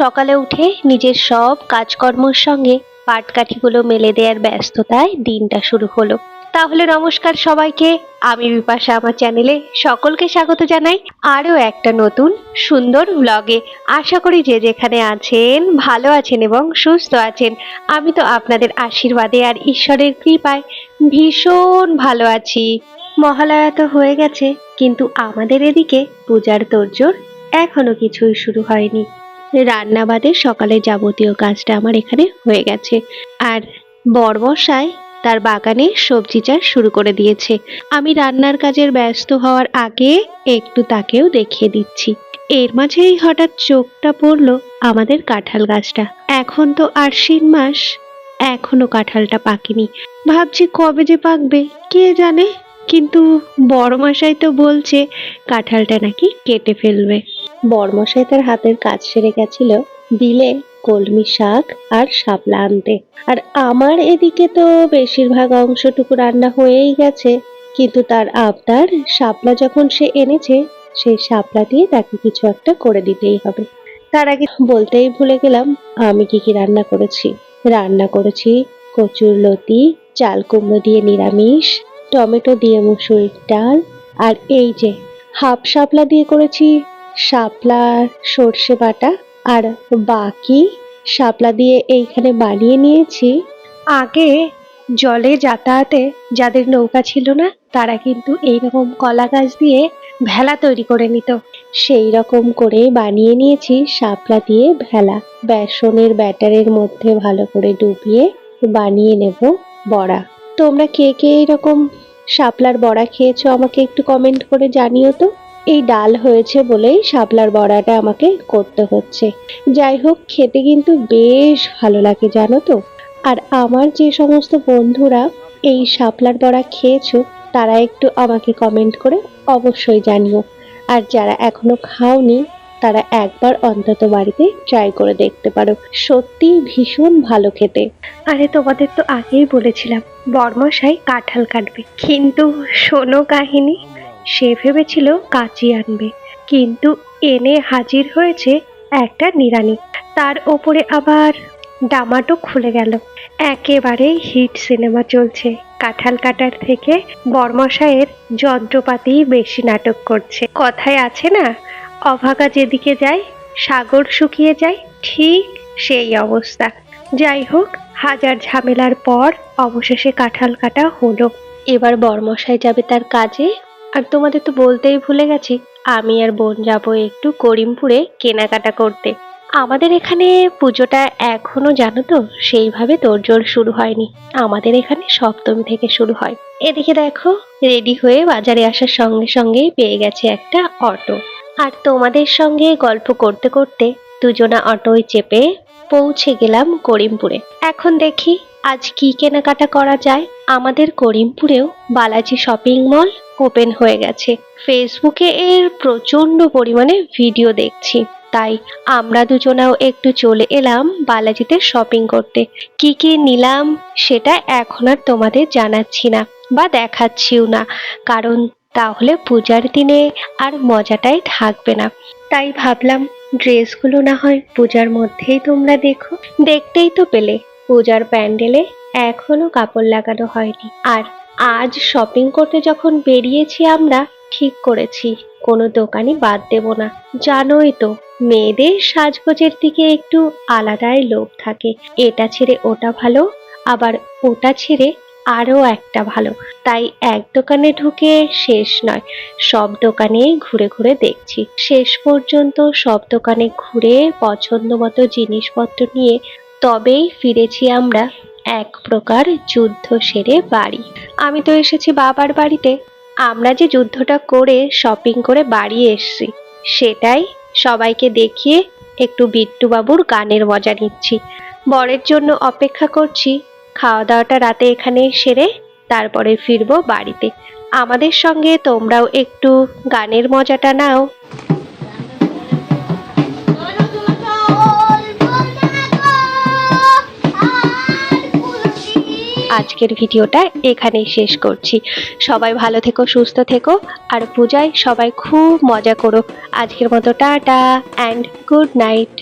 সকালে উঠে নিজের সব কাজকর্মের সঙ্গে পাটকাঠিগুলো মেলে দেওয়ার ব্যস্ততায় দিনটা শুরু হলো। তাহলে নমস্কার সবাইকে। আমি বিপাশা, আমার চ্যানেলে সকলকে স্বাগত জানাই আরও একটা নতুন সুন্দর ব্লগে আশা করি যে যেখানে আছেন, ভালো আছেন এবং সুস্থ আছেন। আমি তো আপনাদের আশীর্বাদে আর ঈশ্বরের কৃপায় ভীষণ ভালো আছি। মহালয়া তো হয়ে গেছে, কিন্তু আমাদের এদিকে পূজার তোড়জোড় এখনও কিছুই শুরু হয়নি। রান্না বাদে সকালে যাবতীয় কাজটা আমার এখানে হয়ে গেছে। আর বরবসায় তার বাগানে সবজি চাষ শুরু করে দিয়েছে। আমি রান্নার কাজের ব্যস্ত হওয়ার আগে একটু তাকেও দেখিয়ে দিচ্ছি। এর মাঝেই হঠাৎ চোখটা পড়ল আমাদের কাঁঠাল গাছটা। এখন তো আশ্বিন মাস, এখনও কাঁঠালটা পাকেনি। ভাবছি কবে যে পাকবে, কে জানে? কিন্তু বড়মশাই তো বলছে কাঁঠালটা নাকি কেটে ফেলবে। বড়মশাই তার হাতের কাজ সেরে গেছিল বিলে কলমি শাক আর শাপলা আনতে। আর আমার এদিকে তো বেশিরভাগ অংশটুকু রান্না হয়েই গেছে, কিন্তু তার আবদার শাপলা যখন সে এনেছে, সেই শাপলা দিয়ে তাকে কিছু একটা করে দিতেই হবে। তার আগে বলতেই ভুলে গেলাম, আমি কি কি রান্না করেছি। রান্না করেছি কচুর লতি, চাল কুমড়ো দিয়ে নিরামিষ, টমেটো দিয়ে মুসুরির ডাল, আর এই যে হাফ শাপলা দিয়ে করেছি শাপলার সর্ষে বাটা আর বাকি শাপলা দিয়ে এইখানে বানিয়ে নিয়েছি। আগে জলে যাতায়াতে যাদের নৌকা ছিল না, তারা কিন্তু এইরকম কলা গাছ দিয়ে ভেলা তৈরি করে নিত। সেই রকম করে বানিয়ে নিয়েছি শাপলা দিয়ে ভেলা। বেসনের ব্যাটারের মধ্যে ভালো করে ডুবিয়ে বানিয়ে নেব বড়া। তোমরা কে কে এরকম শাপলার বড়া খেয়েছো আমাকে একটু কমেন্ট করে জানিও তো। এই ডাল হয়েছে বলেই শাপলার বড়াটা আমাকে করতে হচ্ছে। যাই হোক, খেতে কিন্তু বেশ ভালো লাগে, জানো তো? আর আমার যে সমস্ত বন্ধুরা এই শাপলার বড়া খেয়েছো, তারা একটু আমাকে কমেন্ট করে অবশ্যই জানিও। আর যারা এখনও খাওনি, তারা একবার অন্তত বাড়িতে ট্রাই করে দেখতে পারো। সত্যি ভীষণ ভালো খেতে। আরে, তোমাদের তো আগেই বলেছিলাম, বর্মশাই কাঁঠাল কাটবে। কিন্তু শোনো কাহিনী সে ভেবেছিল কাচি আনবে। কিন্তু এনে হাজির হয়েছে একটা নিরানি তার ওপরে আবার ডামাটো খুলে গেল। একেবারে হিট সিনেমা চলছে। কাঁঠাল কাটার থেকে বর্মশায়ের যন্ত্রপাতি বেশি নাটক করছে। কথায় আছে না, অভাগা যেদিকে যায়, সাগর শুকিয়ে যায়, ঠিক সেই অবস্থা। যাই হোক, হাজার ঝামেলার পর অবশেষে কাঁঠাল কাটা হলো। এবার বর্মশাই যাবে তার কাজে। আর তোমাদের তো বলতেই ভুলে গেছি, আমি আর বোন যাব একটু করিমপুরে কেনাকাটা করতে। আমাদের এখানে পুজোটা এখনও জানো তো, সেইভাবে তোড়জোড় শুরু হয়নি। আমাদের এখানে সপ্তমী থেকে শুরু হয়। এদিকে দেখো, রেডি হয়ে বাজারে আসার সঙ্গে সঙ্গেই পেয়ে গেছে একটা অটো। আর তোমাদের সঙ্গে গল্প করতে করতে দুজনা অটোয় চেপে পৌঁছে গেলাম করিমপুরে। এখন দেখি, আজ কি কেনাকাটা করা যায়? আমাদের করিমপুরেও বালাজি শপিং মল ওপেন হয়ে গেছে। ফেসবুকে এর প্রচণ্ড পরিমাণে ভিডিও দেখছি। তাই আমরা দুজনাও একটু চলে এলাম বালাজিতে শপিং করতে। কি কি নিলাম সেটা এখন আর তোমাদের জানাচ্ছি না বা দেখাচ্ছিও না। কারণ তাহলে পূজার দিনে আর মজাটাই থাকবে না। তাই ভাবলাম ড্রেসগুলো না হয় পূজার মধ্যেই তোমরা দেখো। দেখতেই তো পেলে, পূজার প্যান্ডেলে এখনও কাপড় লাগানো হয়নি। আর আজ শপিং করতে যখন বেরিয়েছি আমরা, ঠিক করেছি। কোনো দোকানই বাদ দেব না। জানোই তো, মেয়েদের সাজগোজের দিকে একটু আলাদাই লোভ থাকে। এটা ছেড়ে ওটা ভালো, আবার ওটা ছেড়ে আরও একটা ভালো। তাই এক দোকানে ঢুকে শেষ নয়, সব দোকানেই ঘুরে ঘুরে দেখছি। শেষ পর্যন্ত সব দোকানে ঘুরে পছন্দ মতো জিনিসপত্র নিয়ে তবেই ফিরেছি আমরা এক প্রকার যুদ্ধ সেরে বাড়ি। আমি তো এসেছি বাবার বাড়িতে। আমরা যে যুদ্ধটা করে শপিং করে বাড়ি এসেছি, সেটাই সবাইকে দেখিয়ে একটু বিট্টু বাবুর গানের মজা নিচ্ছি। বরের জন্য অপেক্ষা করছি খাওয়া দাওয়াটা রাতে এখানে সেরে তারপরে ফিরবো বাড়িতে। আমাদের সঙ্গে তোমরাও একটু গানের মজাটা নাও। আজকের ভিডিওটা এখানেই শেষ করছি। সবাই ভালো থেকো, সুস্থ থেকো। আর পূজায় সবাই খুব মজা করো। আজকের মতো টাটা অ্যান্ড গুড নাইট